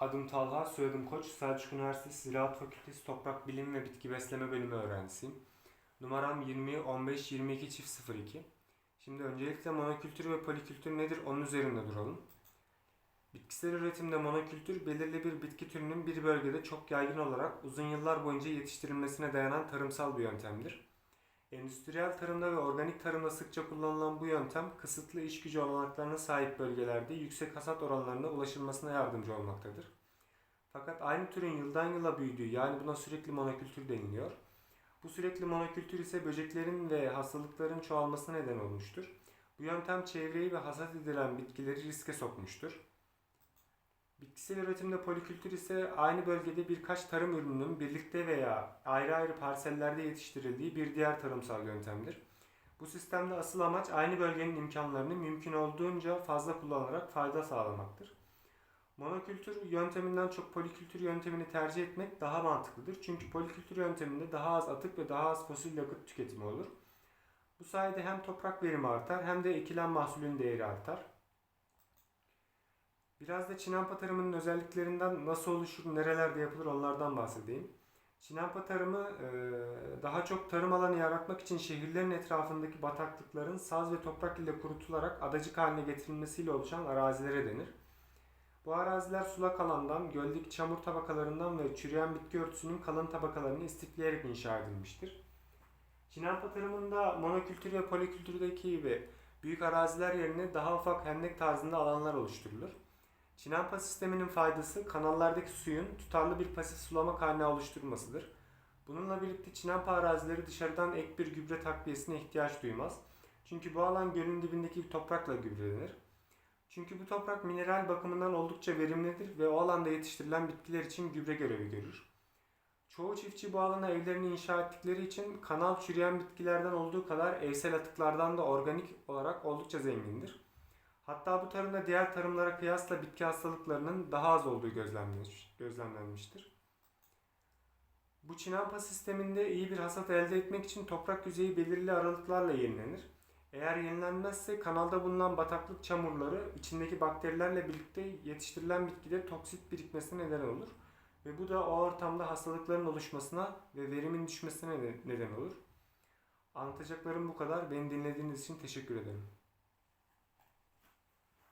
Adım Talha, soyadım Koç. Selçuk Üniversitesi Ziraat Fakültesi Toprak Bilim ve Bitki Besleme Bölümü öğrencisiyim. Numaram 20 15 22 çift 02. Şimdi öncelikle monokültür ve polikültür nedir onun üzerinde duralım. Bitkisel üretimde monokültür belirli bir bitki türünün bir bölgede çok yaygın olarak uzun yıllar boyunca yetiştirilmesine dayanan tarımsal bir yöntemdir. Endüstriyel tarımda ve organik tarımda sıkça kullanılan bu yöntem kısıtlı iş gücü olanaklarına sahip bölgelerde yüksek hasat oranlarına ulaşılmasına yardımcı olmaktadır. Fakat aynı türün yıldan yıla büyüdüğü yani buna sürekli monokültür deniliyor. Bu sürekli monokültür ise böceklerin ve hastalıkların çoğalmasına neden olmuştur. Bu yöntem çevreyi ve hasat edilen bitkileri riske sokmuştur. Bitkisel üretimde polikültür ise aynı bölgede birkaç tarım ürününün birlikte veya ayrı ayrı parsellerde yetiştirildiği bir diğer tarımsal yöntemdir. Bu sistemde asıl amaç aynı bölgenin imkanlarını mümkün olduğunca fazla kullanarak fayda sağlamaktır. Monokültür yönteminden çok polikültür yöntemini tercih etmek daha mantıklıdır. Çünkü polikültür yönteminde daha az atık ve daha az fosil yakıt tüketimi olur. Bu sayede hem toprak verimi artar hem de ekilen mahsulün değeri artar. Biraz da çinampa tarımının özelliklerinden nasıl oluşur, nerelerde yapılır onlardan bahsedeyim. Çinampa tarımı e, daha çok tarım alanı yaratmak için şehirlerin etrafındaki bataklıkların saz ve toprak ile kurutularak adacık haline getirilmesiyle oluşan arazilere denir. Bu araziler sulak alandan, göldeki çamur tabakalarından ve çürüyen bitki örtüsünün kalın tabakalarını istifleyerek inşa edilmiştir. Çinampa tarımında monokültür ve polikültürdeki gibi büyük araziler yerine daha ufak hendek tarzında alanlar oluşturulur. Çinampa sisteminin faydası kanallardaki suyun tutarlı bir pasif sulama kaynağı oluşturmasıdır. Bununla birlikte Çinampa arazileri dışarıdan ek bir gübre takviyesine ihtiyaç duymaz. Çünkü bu alan gölün dibindeki bir toprakla gübrelenir. Çünkü bu toprak mineral bakımından oldukça verimlidir ve o alanda yetiştirilen bitkiler için gübre görevi görür. Çoğu çiftçi bu alana evlerini inşa ettikleri için kanal çürüyen bitkilerden olduğu kadar evsel atıklardan da organik olarak oldukça zengindir. Hatta bu tarımda diğer tarımlara kıyasla bitki hastalıklarının daha az olduğu gözlemlenmiş, gözlemlenmiştir. Bu çinampa sisteminde iyi bir hasat elde etmek için toprak yüzeyi belirli aralıklarla yenilenir. Eğer yenilenmezse kanalda bulunan bataklık çamurları içindeki bakterilerle birlikte yetiştirilen bitkide toksit birikmesine neden olur. Ve bu da o ortamda hastalıkların oluşmasına ve verimin düşmesine neden olur. Anlatacaklarım bu kadar. Beni dinlediğiniz için teşekkür ederim.